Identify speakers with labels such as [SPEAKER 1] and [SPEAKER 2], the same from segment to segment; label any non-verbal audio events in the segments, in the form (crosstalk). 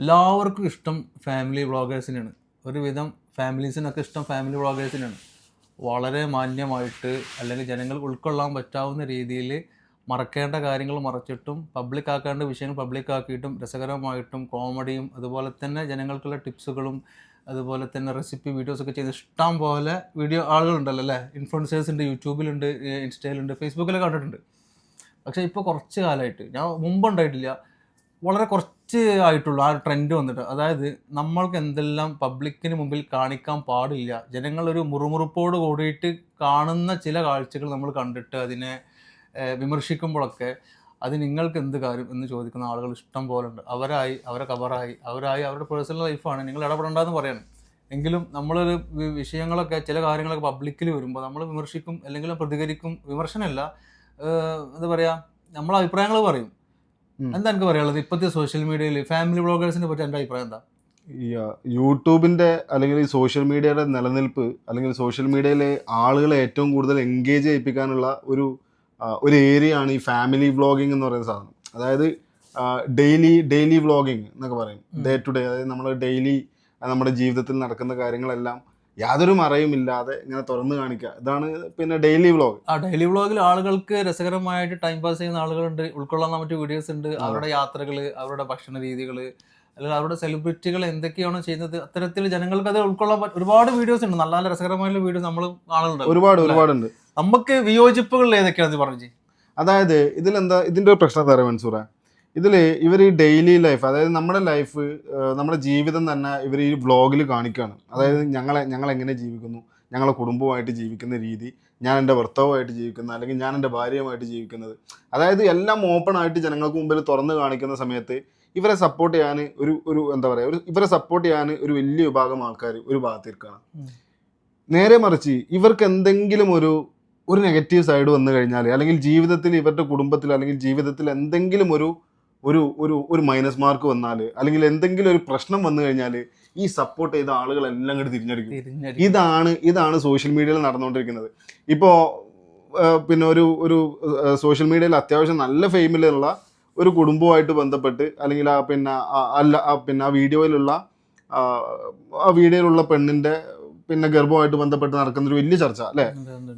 [SPEAKER 1] എല്ലാവർക്കും ഇഷ്ടം ഫാമിലി വ്ളോഗേഴ്സിനാണ് ഒരുവിധം ഫാമിലീസിനൊക്കെ ഇഷ്ടം ഫാമിലി വ്ളോഗേഴ്സിനാണ് വളരെ മാന്യമായിട്ട് അല്ലെങ്കിൽ ജനങ്ങൾ ഉൾക്കൊള്ളാൻ പറ്റാവുന്ന രീതിയിൽ മറക്കേണ്ട കാര്യങ്ങൾ മറച്ചിട്ടും പബ്ലിക് ആക്കേണ്ട വിഷയങ്ങൾ പബ്ലിക് ആക്കിയിട്ടും രസകരമായിട്ടും കോമഡിയും അതുപോലെ തന്നെ ജനങ്ങൾക്കുള്ള ടിപ്സുകളും അതുപോലെ തന്നെ റെസിപ്പി വീഡിയോസൊക്കെ ചെയ്ത് ഇഷ്ടം പോലെ വീഡിയോ ആളുകളുണ്ടല്ലോ അല്ലേ? ഇൻഫ്ലുവൻസേഴ്സ് ഉണ്ട് യൂട്യൂബിലുണ്ട് ഇൻസ്റ്റയിലുണ്ട് ഫേസ്ബുക്കിലൊക്കെ കണ്ടിട്ടുണ്ട്. പക്ഷേ ഇപ്പോൾ കുറച്ച് കാലമായിട്ട് ഞാൻ മുമ്പുണ്ടായിട്ടില്ല വളരെ കുറച്ച് ആയിട്ടുള്ളൂ ആ ട്രെൻഡ് വന്നിട്ട് അതായത് നമ്മൾക്ക് എന്തെല്ലാം പബ്ലിക്കിന് മുമ്പിൽ കാണിക്കാൻ പാടില്ല. ജനങ്ങളൊരു മുറുമുറുപ്പോട് കൂടിയിട്ട് കാണുന്ന ചില കാഴ്ചകൾ നമ്മൾ കണ്ടിട്ട് അതിനെ വിമർശിക്കുമ്പോഴൊക്കെ അത് നിങ്ങൾക്ക് എന്ത് കാര്യം എന്ന് ചോദിക്കുന്ന ആളുകൾ ഇഷ്ടം പോലെ ഉണ്ട്. അവരായി അവരെ കവറായി അവരായി അവരുടെ പേഴ്സണൽ ലൈഫാണ് നിങ്ങൾ ഇടപെടേണ്ടതെന്ന് പറയണം. എങ്കിലും നമ്മളൊരു വിഷയങ്ങളൊക്കെ ചില കാര്യങ്ങളൊക്കെ പബ്ലിക്കിൽ വരുമ്പോൾ നമ്മൾ വിമർശിക്കും അല്ലെങ്കിൽ പ്രതികരിക്കും. വിമർശനമല്ല എന്താ പറയുക നമ്മളെ അഭിപ്രായങ്ങൾ പറയും. എന്താ എനിക്ക് പറയാനുള്ളത്? ഇപ്പോഴത്തെ സോഷ്യൽ മീഡിയയിൽ ഫാമിലി ബ്ലോഗേഴ്സിനെ പറ്റി എന്റെ അഭിപ്രായം എന്താ?
[SPEAKER 2] യൂട്യൂബിന്റെ അല്ലെങ്കിൽ ഈ സോഷ്യൽ മീഡിയയുടെ നിലനിൽപ്പ് അല്ലെങ്കിൽ സോഷ്യൽ മീഡിയയിലെ ആളുകളെ ഏറ്റവും കൂടുതൽ എൻഗേജ് ചെയ്യിപ്പിക്കാനുള്ള ഒരു ഒരു ഏരിയ ആണ് ഈ ഫാമിലി വ്ളോഗിങ് എന്ന് പറയുന്ന സാധനം. അതായത് ഡെയിലി ഡെയിലി വ്ളോഗിങ് എന്നൊക്കെ പറയും. ഡേ ടു ഡേ അതായത് നമ്മൾ ഡെയിലി നമ്മുടെ ജീവിതത്തിൽ നടക്കുന്ന കാര്യങ്ങളെല്ലാം യാതൊരു മറയും ഇല്ലാതെ ഇങ്ങനെ തുറന്നു കാണിക്കുക. ഇതാണ് പിന്നെ ഡെയിലി വ്ലോഗ്
[SPEAKER 1] ആ ഡെയിലി വ്ലോഗിൽ ആളുകൾക്ക് രസകരമായിട്ട് ടൈം പാസ് ചെയ്യുന്ന ആളുകളുണ്ട്. ഉൾക്കൊള്ളാൻ പറ്റിയ വീഡിയോസ് ഉണ്ട്. അവരുടെ യാത്രകൾ അവരുടെ ഭക്ഷണ രീതികൾ അല്ലെങ്കിൽ അവരുടെ സെലിബ്രിറ്റികൾ എന്തൊക്കെയാണോ ചെയ്യുന്നത്. അത്തരത്തിൽ ജനങ്ങൾക്ക് അത് ഉൾക്കൊള്ളാൻ പറ്റും ഒരുപാട് വീഡിയോസ് ഉണ്ട്. നല്ല നല്ല രസകരമായിട്ടുള്ള വീഡിയോ നമ്മൾ കാണുന്നുണ്ട്
[SPEAKER 2] ഒരുപാട് ഒരുപാടുണ്ട്.
[SPEAKER 1] നമുക്ക് വിയോജിപ്പുകൾ ഏതൊക്കെയാണ് ഇത് പറഞ്ഞു?
[SPEAKER 2] അതായത് ഇതിലെന്താ ഇതിന്റെ ഒരു പ്രശ്നം തരാം മൻസൂറ? ഇതിൽ ഇവർ ഈ ഡെയിലി ലൈഫ് അതായത് നമ്മുടെ ലൈഫ് നമ്മുടെ ജീവിതം തന്നെ ഇവർ ഈ വ്ളോഗിൽ കാണിക്കുകയാണ് അതായത് ഞങ്ങളെ ഞങ്ങൾ എങ്ങനെ ജീവിക്കുന്നു ഞങ്ങളെ കുടുംബമായിട്ട് ജീവിക്കുന്ന രീതി ഞാൻ എന്റെ ഭർത്താവുമായിട്ട് ജീവിക്കുന്ന അല്ലെങ്കിൽ ഞാൻ എന്റെ ഭാര്യയുമായിട്ട് ജീവിക്കുന്നത് അതായത് എല്ലാം ഓപ്പൺ ആയിട്ട് ജനങ്ങൾക്ക് മുമ്പിൽ തുറന്ന് കാണിക്കുന്ന സമയത്ത് ഇവരെ സപ്പോർട്ട് ചെയ്യാൻ ഒരു ഒരു എന്താ പറയുക ഒരു ഇവരെ സപ്പോർട്ട് ചെയ്യാൻ ഒരു വലിയ വിഭാഗം ആൾക്കാർ ഒരു ഭാഗത്തിരിക്കുകയാണ്. നേരെ മറിച്ച് ഇവർക്ക് എന്തെങ്കിലും ഒരു ഒരു നെഗറ്റീവ് സൈഡ് വന്നു കഴിഞ്ഞാൽ അല്ലെങ്കിൽ ജീവിതത്തിൽ ഇവരുടെ കുടുംബത്തിൽ അല്ലെങ്കിൽ ജീവിതത്തിൽ എന്തെങ്കിലും ഒരു ഒരു ഒരു ഒരു മൈനസ് മാർക്ക് വന്നാൽ അല്ലെങ്കിൽ എന്തെങ്കിലും ഒരു പ്രശ്നം വന്നു കഴിഞ്ഞാൽ ഈ സപ്പോർട്ട് ചെയ്ത ആളുകളെല്ലാം കൂടി തിരിഞ്ഞടിക്കും ഇതാണ് ഇതാണ് സോഷ്യൽ മീഡിയയിൽ നടന്നുകൊണ്ടിരിക്കുന്നത് ഇപ്പോൾ പിന്നെ ഒരു ഒരു സോഷ്യൽ മീഡിയയിൽ അത്യാവശ്യം നല്ല ഫെയിമിലുള്ള ഒരു കുടുംബവുമായിട്ട് ബന്ധപ്പെട്ട് അല്ലെങ്കിൽ ആ പിന്നെ അല്ല പിന്നെ ആ വീഡിയോയിലുള്ള ആ, വീഡിയോയിലുള്ള പെണ്ണിന്റെ പിന്നെ ഗർഭവുമായിട്ട് ബന്ധപ്പെട്ട് നടക്കുന്ന ഒരു വലിയ ചർച്ച അല്ലെ.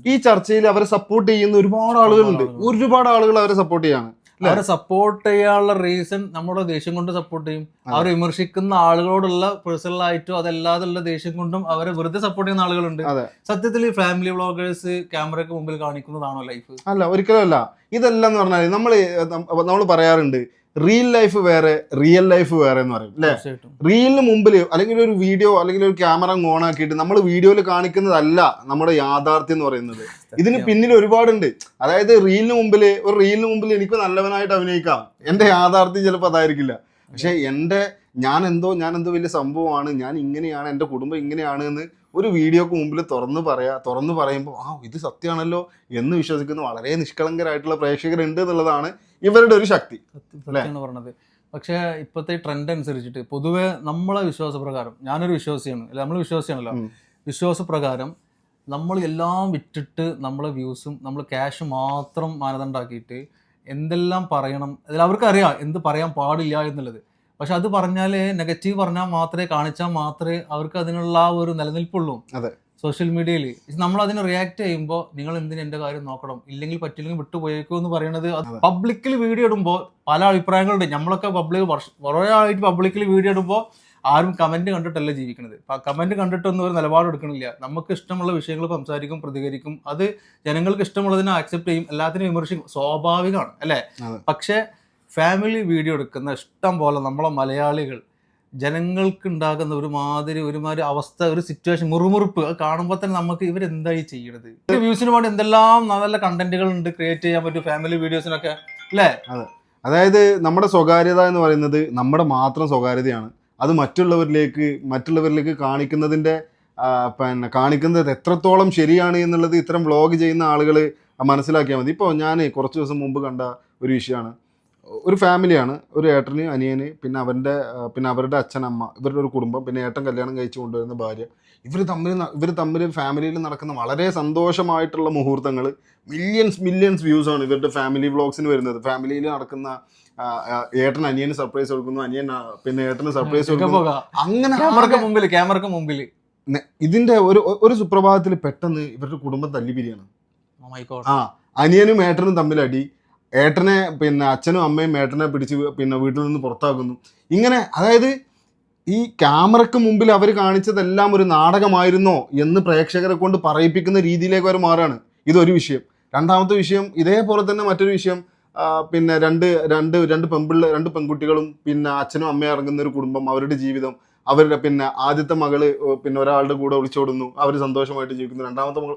[SPEAKER 2] ഈ ചർച്ചയിൽ അവരെ സപ്പോർട്ട് ചെയ്യുന്ന ഒരുപാട് ആളുകളുണ്ട്. ഒരുപാട് ആളുകൾ അവരെ സപ്പോർട്ട് ചെയ്യാണ്?
[SPEAKER 1] അവരെ സപ്പോർട്ട് ചെയ്യാനുള്ള റീസൺ നമ്മുടെ ദേഷ്യം കൊണ്ട് സപ്പോർട്ട് ചെയ്യും. അവരെ വിമർശിക്കുന്ന ആളുകളോടുള്ള പേഴ്സണൽ ആയിട്ടോ അതല്ലാതുള്ള ദേഷ്യം കൊണ്ടും അവരെ വെറുതെ സപ്പോർട്ട് ചെയ്യുന്ന ആളുകളുണ്ട്. സത്യത്തിൽ ഈ ഫാമിലി വ്ളോഗേഴ്സ് ക്യാമറയ്ക്ക് മുമ്പിൽ കാണിക്കുന്നതാണോ ലൈഫ്
[SPEAKER 2] അല്ല ഒരിക്കലും അല്ല. ഇതെല്ലാം എന്ന് പറഞ്ഞാൽ നമ്മൾ നമ്മൾ പറയാറുണ്ട് റിയൽ ലൈഫ് വേറെ റിയൽ ലൈഫ് വേറെ എന്ന് പറയും അല്ലേ? റീലിന് മുമ്പിൽ അല്ലെങ്കിൽ ഒരു വീഡിയോ അല്ലെങ്കിൽ ഒരു ക്യാമറ ഓൺ ആക്കിയിട്ട് നമ്മൾ വീഡിയോയിൽ കാണിക്കുന്നതല്ല നമ്മുടെ യാഥാർത്ഥ്യം എന്ന് പറയുന്നത്. ഇതിന് പിന്നിൽ ഒരുപാടുണ്ട്. അതായത് റീലിന് മുമ്പിൽ ഒരു റീലിന് മുമ്പിൽ എനിക്ക് നല്ലവനായിട്ട് അഭിനയിക്കാം. എന്റെ യാഥാർത്ഥ്യം ചിലപ്പോൾ അതായിരിക്കില്ല. പക്ഷെ എന്റെ ഞാൻ എന്തോ ഞാൻ എന്തോ വലിയ സംഭവമാണ് ഞാൻ ഇങ്ങനെയാണ് എന്റെ കുടുംബം ഇങ്ങനെയാണ് എന്ന് ഒരു വീഡിയോക്ക് മുമ്പിൽ തുറന്ന് പറയാ തുറന്ന് പറയുമ്പോൾ ആ ഇത് സത്യമാണല്ലോ എന്ന് വിശ്വസിക്കുന്ന വളരെ നിഷ്കളങ്കരായിട്ടുള്ള പ്രേക്ഷകരുണ്ട് എന്നുള്ളതാണ് ഇവരുടെ ഒരു ശക്തി.
[SPEAKER 1] പറഞ്ഞത്. പക്ഷേ ഇപ്പോഴത്തെ ട്രെൻഡ് അനുസരിച്ചിട്ട് പൊതുവെ നമ്മളെ വിശ്വാസപ്രകാരം ഞാനൊരു വിശ്വാസിയാണ് അല്ല? നമ്മൾ വിശ്വാസിയാണല്ലോ. വിശ്വാസപ്രകാരം നമ്മൾ എല്ലാം വിറ്റിട്ട് നമ്മളെ വ്യൂസും നമ്മൾ ക്യാഷ് മാത്രം മാനദണ്ഡമാക്കിയിട്ട് എന്തെല്ലാം പറയണം? അതിൽ അവർക്കറിയാം എന്ത് പറയാൻ പാടില്ല എന്നുള്ളത്. പക്ഷെ അത് പറഞ്ഞാൽ നെഗറ്റീവ് പറഞ്ഞാൽ മാത്രമേ കാണിച്ചാൽ മാത്രമേ അവർക്ക് അതിനുള്ള ആ ഒരു നിലനിൽപ്പുള്ളൂ.
[SPEAKER 2] അതെ.
[SPEAKER 1] സോഷ്യൽ മീഡിയയിൽ നമ്മൾ അതിന് റിയാക്ട് ചെയ്യുമ്പോൾ നിങ്ങൾ എന്തിന് എന്റെ കാര്യം നോക്കണം? ഇല്ലെങ്കിൽ പറ്റില്ലെങ്കിൽ വിട്ടുപോയേക്കോ എന്ന് പറയുന്നത് പബ്ലിക്കിൽ വീഡിയോ ഇടുമ്പോൾ പല അഭിപ്രായങ്ങളുണ്ട്. നമ്മളൊക്കെ പബ്ലിക് കുറേ ആയിട്ട് പബ്ലിക്കിൽ വീഡിയോ ഇടുമ്പോൾ ആരും കമന്റ് കണ്ടിട്ടല്ല ജീവിക്കുന്നത്. കമന്റ് കണ്ടിട്ടൊന്നും ഒരു നിലപാട് എടുക്കണില്ല. നമുക്ക് ഇഷ്ടമുള്ള വിഷയങ്ങൾ സംസാരിക്കും പ്രതികരിക്കും. അത് ജനങ്ങൾക്ക് ഇഷ്ടമുള്ളതിനെ ആക്സെപ്റ്റ് ചെയ്യും എല്ലാത്തിനും വിമർശിക്കും. സ്വാഭാവികമാണ് അല്ലേ. പക്ഷേ ഫാമിലി വീഡിയോ എടുക്കുന്ന ഇഷ്ടം പോലെ നമ്മളെ മലയാളികൾ ജനങ്ങൾക്ക് ഉണ്ടാകുന്ന ഒരുമാതിരി ഒരുമാതിരി അവസ്ഥ ഒരു സിറ്റുവേഷൻ മുറുമുറുപ്പ് അത് കാണുമ്പോൾ തന്നെ നമുക്ക് ഇവരെന്തായി ചെയ്യണത്? വ്യൂസിന് വേണ്ടി എന്തെല്ലാം നല്ല കണ്ടന്റുകൾ ഉണ്ട് ക്രിയേറ്റ് ചെയ്യാൻ പറ്റും ഫാമിലി വീഡിയോസിനൊക്കെ അല്ലേ? അതെ.
[SPEAKER 2] അതായത് നമ്മുടെ സ്വകാര്യത എന്ന് പറയുന്നത് നമ്മുടെ മാത്രം സ്വകാര്യതയാണ്. അത് മറ്റുള്ളവരിലേക്ക് മറ്റുള്ളവരിലേക്ക് കാണിക്കുന്നതിന്റെ പിന്നെ കാണിക്കുന്നത് എത്രത്തോളം ശരിയാണ് എന്നുള്ളത് ഇത്തരം വ്ളോഗ് ചെയ്യുന്ന ആളുകൾ മനസ്സിലാക്കിയാൽ മതി. ഇപ്പോൾ ഞാൻ കുറച്ച് ദിവസം മുമ്പ് കണ്ട ഒരു വിഷയമാണ് ഒരു ഫാമിലിയാണ്. ഒരു ഏട്ടന് അനിയന് പിന്നെ അവന്റെ പിന്നെ അവരുടെ അച്ഛൻ അമ്മ ഇവരുടെ ഒരു കുടുംബം പിന്നെ ഏട്ടൻ കല്യാണം കഴിച്ചു കൊണ്ടുവരുന്ന ഭാര്യ. ഇവർ തമ്മിൽ ഇവർ തമ്മിൽ ഫാമിലിയിൽ നടക്കുന്ന വളരെ സന്തോഷമായിട്ടുള്ള മുഹൂർത്തങ്ങൾ മില്യൺസ് മില്യൺസ് വ്യൂസ് ആണ് ഇവരുടെ ഫാമിലി വ്ളോഗ്സിന് വരുന്നത്. ഫാമിലിയിൽ നടക്കുന്ന ഏട്ടൻ അനിയന് സർപ്രൈസ് കൊടുക്കുന്നു അനിയൻ പിന്നെ ഏട്ടന് സർപ്രൈസ് കൊടുക്കുന്നു. അങ്ങനെ
[SPEAKER 1] മുമ്പിൽ ക്യാമറക്ക് മുമ്പിൽ
[SPEAKER 2] ഇതിന്റെ ഒരു ഒരു സുപ്രഭാതത്തിൽ പെട്ടെന്ന് ഇവരുടെ കുടുംബം തല്ലിപിരിയാണ്. ആ അനിയനും ഏട്ടനും തമ്മിൽ അടി ഏട്ടനെ പിന്നെ അച്ഛനും അമ്മയും ഏട്ടനെ പിടിച്ച് പിന്നെ വീട്ടിൽ നിന്ന് പുറത്താക്കുന്നു. ഇങ്ങനെ അതായത് ഈ ക്യാമറയ്ക്ക് മുമ്പിൽ അവർ കാണിച്ചതെല്ലാം ഒരു നാടകമായിരുന്നോ എന്ന് പ്രേക്ഷകരെ കൊണ്ട് പറയിപ്പിക്കുന്ന രീതിയിലേക്ക് അവർ മാറുകയാണ്. ഇതൊരു വിഷയം. രണ്ടാമത്തെ വിഷയം ഇതേപോലെ തന്നെ മറ്റൊരു വിഷയം. പിന്നെ രണ്ട് രണ്ട് രണ്ട് പെൺപിള്ള രണ്ട് പെൺകുട്ടികളും പിന്നെ അച്ഛനും അമ്മയും ഇറങ്ങുന്ന ഒരു കുടുംബം അവരുടെ ജീവിതം. അവരുടെ പിന്നെ ആദ്യത്തെ മകൾ പിന്നെ ഒരാളുടെ കൂടെ ഒളിച്ചോടുന്നു. അവർ സന്തോഷമായിട്ട് ജീവിക്കുന്നു. രണ്ടാമത്തെ മകൾ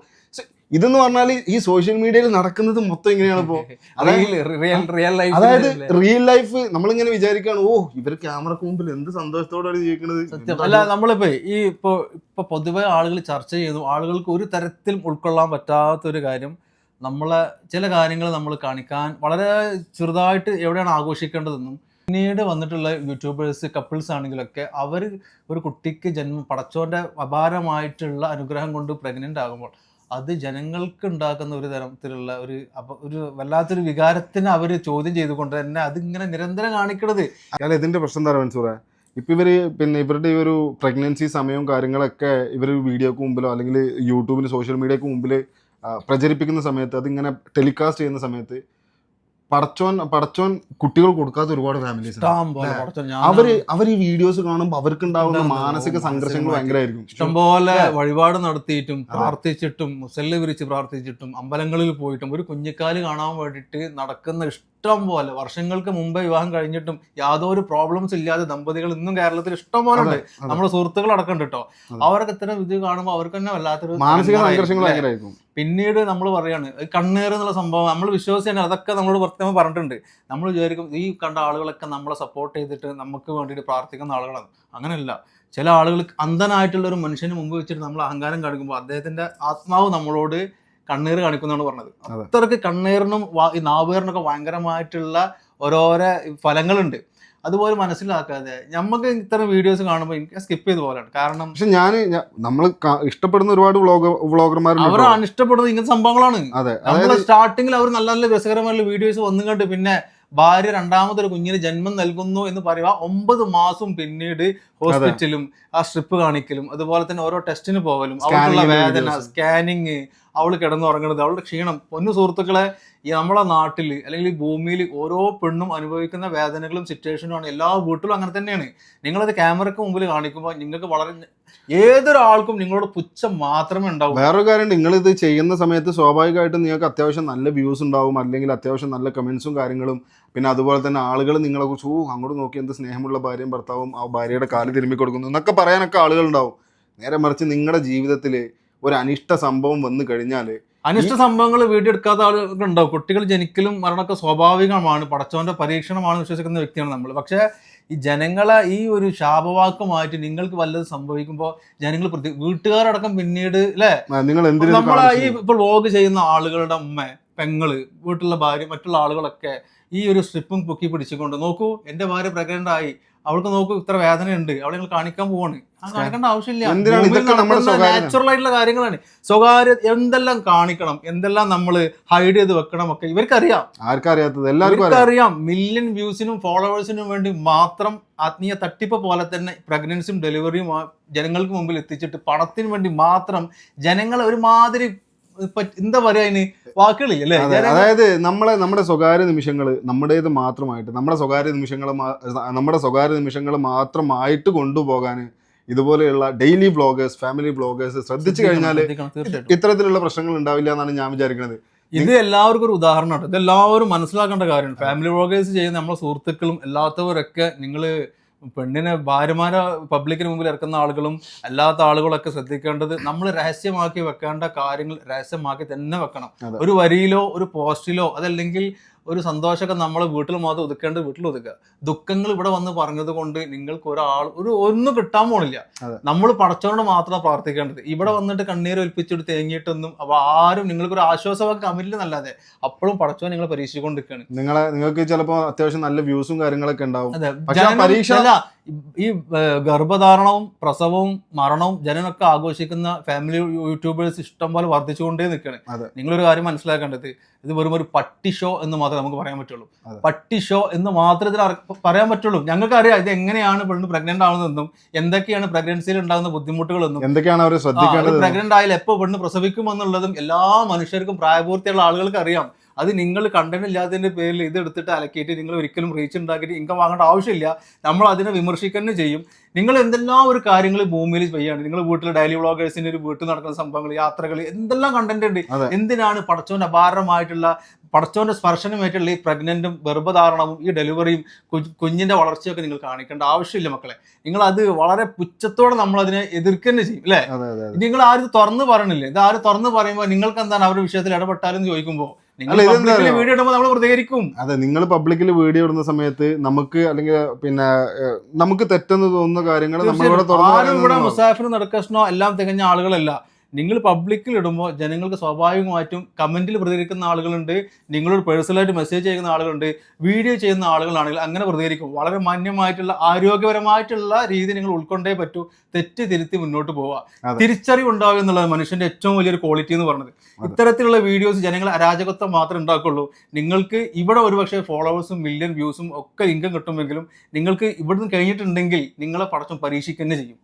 [SPEAKER 2] ഇതെന്ന് പറഞ്ഞാൽ ഈ സോഷ്യൽ മീഡിയയിൽ നടക്കുന്നത് മൊത്തം ഇങ്ങനെയാണ്
[SPEAKER 1] ഇപ്പോ. (laughs)
[SPEAKER 2] അതായത് റിയൽ ലൈഫ് നമ്മളിങ്ങനെ വിചാരിക്കുകയാണ് ഓ ഇവർ ക്യാമറക്ക് മുമ്പിൽ എന്ത് സന്തോഷത്തോടെയാണ് ജീവിക്കുന്നത്
[SPEAKER 1] അല്ല നമ്മളിപ്പോ ഈ ഇപ്പോ ഇപ്പൊ പൊതുവെ ആളുകൾ ചർച്ച ചെയ്യുന്നു ആളുകൾക്ക് ഒരു തരത്തിലും ഉൾക്കൊള്ളാൻ പറ്റാത്ത ഒരു കാര്യം. നമ്മളെ ചില കാര്യങ്ങൾ നമ്മൾ കാണിക്കാൻ വളരെ ചെറുതായിട്ട് എവിടെയാണ് ആഘോഷിക്കേണ്ടതെന്നും പിന്നീട് വന്നിട്ടുള്ള യൂട്യൂബേഴ്സ് കപ്പിൾസ് ആണെങ്കിലൊക്കെ അവർ ഒരു കുട്ടിക്ക് ജന്മം പടച്ചോന്റെ അപാരമായിട്ടുള്ള അനുഗ്രഹം കൊണ്ട് പ്രഗ്നന്റ് ആകുമ്പോൾ അത് ജനങ്ങൾക്ക് ഉണ്ടാക്കുന്ന ഒരു തരത്തിലുള്ള ഒരു ഒരു വല്ലാത്തൊരു വികാരത്തിന് അവർ ചോദ്യം ചെയ്തുകൊണ്ട് തന്നെ അതിങ്ങനെ നിരന്തരം കാണിക്കണത്.
[SPEAKER 2] അല്ല ഇതിന്റെ പ്രശ്നം എന്താ മൻസൂറ? ഇപ്പം ഇവർ പിന്നെ ഇവരുടെ ഈ ഒരു പ്രഗ്നൻസി സമയവും കാര്യങ്ങളൊക്കെ ഇവർ വീഡിയോക്ക് മുമ്പിലോ അല്ലെങ്കിൽ യൂട്യൂബിന് സോഷ്യൽ മീഡിയക്ക് മുമ്പിൽ പ്രചരിപ്പിക്കുന്ന സമയത്ത് അതിങ്ങനെ ടെലികാസ്റ്റ് ചെയ്യുന്ന സമയത്ത് പടച്ചോൻ പടച്ചോൻ കുട്ടികൾ കൊടുക്കാത്ത ഒരുപാട് ഫാമിലീസ് അവർ അവർ ഈ വീഡിയോസ് കാണുമ്പോൾ അവർക്ക്
[SPEAKER 1] ഉണ്ടാകുന്ന
[SPEAKER 2] മാനസിക സംഘർഷങ്ങൾ ഭയങ്കരമായിരിക്കും.
[SPEAKER 1] ഇഷ്ടംപോലെ വഴിപാട് നടത്തിയിട്ടും പ്രാർത്ഥിച്ചിട്ടും മുസല്ല വിരിച്ച് പ്രാർത്ഥിച്ചിട്ടും അമ്പലങ്ങളിൽ പോയിട്ടും ഒരു കുഞ്ഞിക്കാൽ കാണാൻ വേണ്ടിയിട്ട് നടക്കുന്ന ഇഷ്ടം പോലെ വർഷങ്ങൾക്ക് മുമ്പേ വിവാഹം കഴിഞ്ഞിട്ടും യാതൊരു പ്രോബ്ലംസ് ഇല്ലാതെ ദമ്പതികൾ ഇന്നും കേരളത്തിൽ ഇഷ്ടം പോലെ ഉണ്ട് നമ്മുടെ സുഹൃത്തുക്കൾ അടക്കം കേട്ടോ അവർക്ക് ഇത്തരം ഇത് കാണുമ്പോൾ അവർക്ക് തന്നെ വല്ലാത്തൊരു
[SPEAKER 2] മാനസിക?
[SPEAKER 1] പിന്നീട് നമ്മൾ പറയാണ് കണ്ണേർ എന്നുള്ള സംഭവം നമ്മൾ വിശ്വസിച്ചാണ് അതൊക്കെ നമ്മളോട് പ്രത്യേകം പറഞ്ഞിട്ടുണ്ട്. നമ്മൾ വിചാരിക്കും ഈ കണ്ട ആളുകളൊക്കെ നമ്മളെ സപ്പോർട്ട് ചെയ്തിട്ട് നമുക്ക് വേണ്ടിയിട്ട് പ്രാർത്ഥിക്കുന്ന ആളുകളാണ്. അങ്ങനെയല്ല. ചില ആളുകൾ അന്ധനായിട്ടുള്ള ഒരു മനുഷ്യന് മുമ്പ് വെച്ചിട്ട് നമ്മൾ അഹങ്കാരം കാണിക്കുമ്പോൾ അദ്ദേഹത്തിന്റെ ആത്മാവ് നമ്മളോട് കണ്ണീർ കാണിക്കുന്നതാണ് പറഞ്ഞത്.
[SPEAKER 2] അതെ.
[SPEAKER 1] അത്രയ്ക്ക് കണ്ണീറിനും ഈ നാവുകാരനൊക്കെ ഭയങ്കരമായിട്ടുള്ള ഓരോരോ ഫലങ്ങളുണ്ട്. അതുപോലെ മനസ്സിലാക്കാതെ നമുക്ക് ഇത്തരം വീഡിയോസ് കാണുമ്പോൾ എനിക്ക് സ്കിപ്പ് ചെയ്ത പോലെയാണ്. കാരണം
[SPEAKER 2] പക്ഷെ ഞാൻ നമ്മൾ ഇഷ്ടപ്പെടുന്ന ഒരുപാട് വ്ളോഗർമാർ വ്ളോഗർമാരുണ്ട്
[SPEAKER 1] അവർ ഇഷ്ടപ്പെടുന്നത് ഇങ്ങനത്തെ സംഭവങ്ങളാണ്.
[SPEAKER 2] അതെ
[SPEAKER 1] സ്റ്റാർട്ടിങ്ങിൽ അവർ നല്ല നല്ല രസകരമായിട്ടുള്ള വീഡിയോസ് വന്നു കണ്ട് പിന്നെ ഭാര്യ രണ്ടാമതൊരു കുഞ്ഞിന് ജന്മം നൽകുന്നു എന്ന് പറയുക ഒമ്പത് മാസം പിന്നീട് ഹോസ്പിറ്റലും ആ സ്ട്രിപ്പ് കാണിക്കലും അതുപോലെ തന്നെ ഓരോ ടെസ്റ്റിന് പോകലും
[SPEAKER 2] അവരുടെ
[SPEAKER 1] വേദന സ്കാനിങ് അവൾ കിടന്നുറങ്ങുന്നത് അവളുടെ ക്ഷീണം. പൊന്നു സുഹൃത്തുക്കളെ ഈ നമ്മളെ നാട്ടിൽ അല്ലെങ്കിൽ ഈ ഭൂമിയിൽ ഓരോ പെണ്ണും അനുഭവിക്കുന്ന വേദനകളും സിറ്റുവേഷനുമാണ് എല്ലാ വീട്ടിലും അങ്ങനെ തന്നെയാണ്. നിങ്ങളത് ക്യാമറയ്ക്ക് മുമ്പിൽ കാണിക്കുമ്പോൾ നിങ്ങൾക്ക് വളരെ ഏതൊരാൾക്കും നിങ്ങളോട് പുച്ഛം മാത്രമേ ഉണ്ടാവും.
[SPEAKER 2] വേറൊരു കാര്യം നിങ്ങൾ ഇത് ചെയ്യുന്ന സമയത്ത് സ്വാഭാവികമായിട്ടും നിങ്ങൾക്ക് അത്യാവശ്യം നല്ല വ്യൂസ് ഉണ്ടാവും. അല്ലെങ്കിൽ അത്യാവശ്യം നല്ല കമൻസും കാര്യങ്ങളും. പിന്നെ അതുപോലെ തന്നെ ആളുകൾ നിങ്ങളെ കുറിച്ച് ഓ അങ്ങോട്ട് നോക്കി എന്ത് സ്നേഹമുള്ള ഭാര്യയും ഭർത്താവും ആ ഭാര്യയുടെ കാൽ തിരുമ്മി കൊടുക്കുന്നു എന്നൊക്കെ പറയാനൊക്കെ ആളുകൾ ഉണ്ടാവും. നേരെ മറിച്ച് നിങ്ങളുടെ ജീവിതത്തിൽ ഒരു അനിഷ്ട സംഭവം വന്നു കഴിഞ്ഞാൽ
[SPEAKER 1] അനിഷ്ട സംഭവങ്ങൾ എടുക്കാത്ത ആളുകൾ ഉണ്ടാവും. കുട്ടികൾ ജനിക്കലും മരണമൊക്കെ സ്വാഭാവികമാണ് പടച്ചവന്റെ പരീക്ഷണമാണ് വിശ്വസിക്കുന്ന വ്യക്തിയാണ് നമ്മൾ പക്ഷേ ഈ ജനങ്ങളെ ഈ ഒരു ശാപവാക്കുമായിട്ട് നിങ്ങൾക്ക് വല്ലത് സംഭവിക്കുമ്പോൾ ജനങ്ങൾ പ്രതി വീട്ടുകാരടക്കം പിന്നീട് അല്ലെ
[SPEAKER 2] നിങ്ങൾ
[SPEAKER 1] നമ്മളെ ഈ ഇപ്പോൾ വ്ലോഗ് ചെയ്യുന്ന ആളുകളുടെ ഉമ്മ പെങ്ങൾ വീട്ടിലുള്ള ഭാര്യ മറ്റുള്ള ആളുകളൊക്കെ ഈ ഒരു സ്ട്രിപ്പും പൊക്കി പിടിച്ചുകൊണ്ട് നോക്കൂ എന്റെ ഭാര്യ പ്രഗ്നന്റ് ആയി. അവൾക്ക് നോക്കൂ ഇത്ര വേദനയുണ്ട്. അവളെ നിങ്ങൾ കാണിക്കാൻ പോവാണ്. കാണിക്കേണ്ട ആവശ്യമില്ല.
[SPEAKER 2] നാച്ചുറലായിട്ടുള്ള?
[SPEAKER 1] നാച്ചുറൽ ആയിട്ടുള്ള കാര്യങ്ങളാണ്. സ്വകാര്യ എന്തെല്ലാം കാണിക്കണം എന്തെല്ലാം നമ്മൾ ഹൈഡ് ചെയ്ത് വെക്കണം ഒക്കെ ഇവർക്കറിയാം.
[SPEAKER 2] ആർക്കറിയാത്തത്? എല്ലാവർക്കും അറിയാം.
[SPEAKER 1] മില്യൺ വ്യൂസിനും ഫോളോവേഴ്സിനും വേണ്ടി മാത്രം ആത്മീയ തട്ടിപ്പ് പോലെ തന്നെ പ്രഗ്നൻസിയും ഡെലിവറിയും ജനങ്ങൾക്ക് മുമ്പിൽ എത്തിച്ചിട്ട് പണത്തിന് വേണ്ടി മാത്രം ജനങ്ങളെ ഒരുമാതിരി എന്താ പറയാ അതിന്? വാക്കുകളില്ല
[SPEAKER 2] അതായത് നമ്മളെ നമ്മുടെ സ്വകാര്യ നിമിഷങ്ങൾ നമ്മുടേത് മാത്രമായിട്ട് നമ്മുടെ സ്വകാര്യ നിമിഷങ്ങൾ നമ്മുടെ സ്വകാര്യ നിമിഷങ്ങൾ മാത്രമായിട്ട് കൊണ്ടുപോകാൻ ഇതുപോലെയുള്ള ഡെയിലി ബ്ലോഗേഴ്സ് ഫാമിലി ബ്ലോഗേഴ്സ് ശ്രദ്ധിച്ചു കഴിഞ്ഞാൽ ഇത്തരത്തിലുള്ള പ്രശ്നങ്ങൾ ഉണ്ടാവില്ല എന്നാണ് ഞാൻ വിചാരിക്കുന്നത്.
[SPEAKER 1] ഇത് എല്ലാവർക്കും ഒരു ഉദാഹരണമാണ് ഇത് എല്ലാവരും മനസ്സിലാക്കേണ്ട കാര്യമാണ്. ഫാമിലി ബ്ലോഗേഴ്സ് ചെയ്യുന്ന നമ്മുടെ സുഹൃത്തുക്കളും അല്ലാത്തവരൊക്കെ നിങ്ങൾ പെണ്ണിനെ ഭാര്യമാരെ പബ്ലിക്കിന് മുമ്പിൽ ഇറക്കുന്ന ആളുകളും അല്ലാത്ത ആളുകളൊക്കെ ശ്രദ്ധിക്കേണ്ടത് നമ്മൾ രഹസ്യമാക്കി വെക്കേണ്ട കാര്യങ്ങൾ രഹസ്യമാക്കി തന്നെ വെക്കണം. ഒരു വരിയിലോ ഒരു പോസ്റ്റിലോ അതല്ലെങ്കിൽ ഒരു സന്തോഷമൊക്കെ നമ്മൾ വീട്ടിൽ മാത്രം ഒതുക്കേണ്ടത് വീട്ടിൽ ഒതുക്കുക. ദുഃഖങ്ങൾ ഇവിടെ വന്ന് പറഞ്ഞത് കൊണ്ട് നിങ്ങൾക്ക് ഒരാൾ ഒരു ഒന്നും കിട്ടാൻ പോണില്ല. നമ്മൾ പടച്ചോണ്ട് മാത്രമാണ് പ്രാർത്ഥിക്കേണ്ടത്. ഇവിടെ വന്നിട്ട് കണ്ണീർ ഒലിപ്പിച്ചിട്ട് തേങ്ങിയിട്ടൊന്നും അപ്പൊ ആരും നിങ്ങൾക്ക് ഒരു ആശ്വാസമൊക്കെ കമില്ല എന്നല്ലാതെ അപ്പോഴും പടച്ചോൻ നിങ്ങൾ പരീക്ഷിച്ചുകൊണ്ടിരിക്കുകയാണ്.
[SPEAKER 2] നിങ്ങളെ നിങ്ങൾക്ക് ചിലപ്പോൾ അത്യാവശ്യം നല്ല വ്യൂസും കാര്യങ്ങളൊക്കെ ഉണ്ടാവും. പരീക്ഷ-
[SPEAKER 1] ഈ ഗർഭധാരണവും പ്രസവവും മരണവും ജനനൊക്കെ ആഘോഷിക്കുന്ന ഫാമിലി യൂട്യൂബേഴ്സ് ഇഷ്ടം പോലെ വർദ്ധിച്ചുകൊണ്ടേ നിൽക്കുകയാണ്. നിങ്ങളൊരു കാര്യം മനസ്സിലാക്കേണ്ടത്. ഇത് വെറും ഒരു പട്ടി ഷോ എന്ന് മാത്രമേ നമുക്ക് പറയാൻ പറ്റുള്ളൂ. പട്ടി ഷോ എന്ന് മാത്രമേ ഇതിൽ പറയാൻ പറ്റുള്ളൂ. ഞങ്ങൾക്ക് അറിയാം ഇത് എങ്ങനെയാണ് പെണ്ണ് പ്രഗ്നന്റ് ആവുന്നതെന്നും എന്തൊക്കെയാണ് പ്രഗ്നൻസിയിൽ ഉണ്ടാകുന്ന ബുദ്ധിമുട്ടുകളെന്നും
[SPEAKER 2] എന്തൊക്കെയാണ് അവർ ശ്രദ്ധിക്കേണ്ടത്
[SPEAKER 1] പ്രഗ്നന്റ് ആയാലും എപ്പോ പെണ്ണ് പ്രസവിക്കുമെന്നുള്ളതും എല്ലാ മനുഷ്യർക്കും പ്രായപൂർത്തിയുള്ള ആളുകൾക്ക് അറിയാം അത് നിങ്ങൾ കണ്ടന്റ് ഇല്ലാത്തതിന്റെ പേരിൽ ഇത് എടുത്തിട്ട് അലക്കിയിട്ട് നിങ്ങൾ ഒരിക്കലും റീച്ച് ഉണ്ടാക്കിയിട്ട് ഇൻകം വാങ്ങേണ്ട ആവശ്യമില്ല. നമ്മൾ അതിനെ വിമർശിക്കുക ചെയ്യും. നിങ്ങൾ എന്തെല്ലാം ഒരു കാര്യങ്ങൾ ഭൂമിയിൽ ചെയ്യാണ് നിങ്ങൾ വീട്ടിൽ ഡെയിലി വ്ളോഗേഴ്സിന്റെ ഒരു വീട്ടിൽ നടക്കുന്ന സംഭവങ്ങൾ യാത്രകൾ എന്തെല്ലാം കണ്ടന്റ് ഉണ്ട്. എന്തിനാണ് പടച്ചോന്റെ അപാരമായിട്ടുള്ള പടച്ചോന്റെ സ്പർശനമായിട്ടുള്ള ഈ പ്രഗ്നന്റും ഗർഭധാരണവും ഈ ഡെലിവറിയും കുഞ്ഞിന്റെ വളർച്ചയൊക്കെ നിങ്ങൾ കാണിക്കേണ്ട ആവശ്യമില്ല മക്കളെ. നിങ്ങൾ അത് വളരെ പുച്ഛത്തോടെ നമ്മൾ അതിനെ എതിർക്കന്നെ ചെയ്യും അല്ലേ? നിങ്ങൾ ആരും തുറന്ന് പറയണില്ലേ? ഇത് ആരും തുറന്ന് പറയുമ്പോൾ നിങ്ങൾക്ക് എന്താണ് അവരുടെ വിഷയത്തിൽ ഇടപെട്ടാലും ചോദിക്കുമ്പോൾ നിങ്ങൾ? വീഡിയോ ഇടുമ്പോൾ നമ്മൾ പ്രതികരിക്കും
[SPEAKER 2] അതെ നിങ്ങൾ പബ്ലിക്കിൽ വീഡിയോ ഇടുന്ന സമയത്ത് നമുക്ക് അല്ലെങ്കിൽ പിന്നെ നമുക്ക് തെറ്റെന്ന് തോന്നുന്ന കാര്യങ്ങൾ
[SPEAKER 1] ഇവിടെ
[SPEAKER 2] പറയുന്നത്
[SPEAKER 1] നടക്കഷ്ണോ എല്ലാം തികഞ്ഞ ആളുകളല്ല നിങ്ങൾ പബ്ലിക്കിൽ ഇടുമ്പോൾ ജനങ്ങൾക്ക് സ്വാഭാവികമായിട്ടും കമന്റിൽ പ്രതികരിക്കുന്ന ആളുകളുണ്ട്. നിങ്ങളോട് പേഴ്സണലായിട്ട് മെസ്സേജ് ചെയ്യുന്ന ആളുകളുണ്ട്. വീഡിയോ ചെയ്യുന്ന ആളുകളാണെങ്കിൽ അങ്ങനെ പ്രതികരിക്കും. വളരെ മാന്യമായിട്ടുള്ള ആരോഗ്യപരമായിട്ടുള്ള രീതി നിങ്ങൾ ഉൾക്കൊണ്ടേ പറ്റൂ. തെറ്റ് തിരുത്തി മുന്നോട്ട് പോവുക.
[SPEAKER 2] അതെ.
[SPEAKER 1] തിരിച്ചറിവ് ഉണ്ടാവുക എന്നുള്ളത് മനുഷ്യന്റെ ഏറ്റവും വലിയൊരു ക്വാളിറ്റി എന്ന് പറഞ്ഞത് ഇത്തരത്തിലുള്ള വീഡിയോസ് ജനങ്ങൾ അരാജകത്വം മാത്രമേ ഉണ്ടാക്കുള്ളൂ നിങ്ങൾക്ക് ഇവിടെ ഒരുപക്ഷെ ഫോളോവേഴ്സും മില്യൺ വ്യൂസും ഒക്കെ ഇൻകം കിട്ടുമെങ്കിലും നിങ്ങൾക്ക് ഇവിടുന്ന് കഴിഞ്ഞിട്ടുണ്ടെങ്കിൽ നിങ്ങളെ പടച്ചം പരീക്ഷിക്കുക തന്നെ ചെയ്യും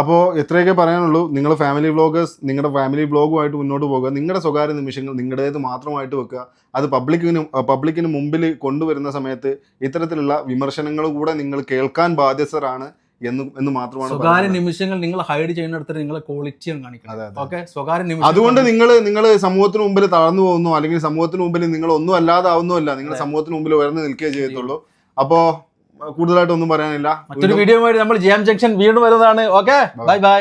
[SPEAKER 2] അപ്പോൾ എത്രയൊക്കെ പറയാനുള്ളൂ നിങ്ങൾ ഫാമിലി വ്ളോഗേഴ്സ് നിങ്ങളുടെ ഫാമിലി വ്ളോഗുമായിട്ട് മുന്നോട്ട് പോകുക നിങ്ങളുടെ സ്വകാര്യ നിമിഷങ്ങൾ നിങ്ങളുടേത് മാത്രമായിട്ട് വെക്കുക അത് പബ്ലിക്കിന് പബ്ലിക്കിന് മുമ്പിൽ കൊണ്ടുവരുന്ന സമയത്ത് ഇത്തരത്തിലുള്ള വിമർശനങ്ങൾ കൂടെ നിങ്ങൾ കേൾക്കാൻ ബാധ്യസ്ഥരാണ് എന്ന് എന്ന് മാത്രമാണ്
[SPEAKER 1] സ്വകാര്യ നിമിഷങ്ങൾ നിങ്ങൾ ഹൈഡ് ചെയ്യുന്നിടത്ത് നിങ്ങളെ
[SPEAKER 2] ക്വാളിറ്റി കാണിക്കണം.
[SPEAKER 1] ഓക്കെ സ്വകാര്യ നിമിഷം
[SPEAKER 2] അതുകൊണ്ട് നിങ്ങൾ നിങ്ങൾ സമൂഹത്തിന് മുമ്പിൽ തളർന്നു പോകുന്നു അല്ലെങ്കിൽ സമൂഹത്തിന് മുമ്പിൽ നിങ്ങൾ ഒന്നും അല്ലാതാവുന്നുമല്ല നിങ്ങൾ സമൂഹത്തിന് മുമ്പിൽ ഉയർന്നു നിൽക്കുകയേ ചെയ്യത്തുള്ളൂ. അപ്പോ കൂടുതലായിട്ടൊന്നും പറയാനില്ല.
[SPEAKER 1] മറ്റൊരു വീഡിയോ നമ്മൾ ജി എം ജംഗ്ഷൻ വീണ്ടും വരുന്നതാണ്. Okay bye bye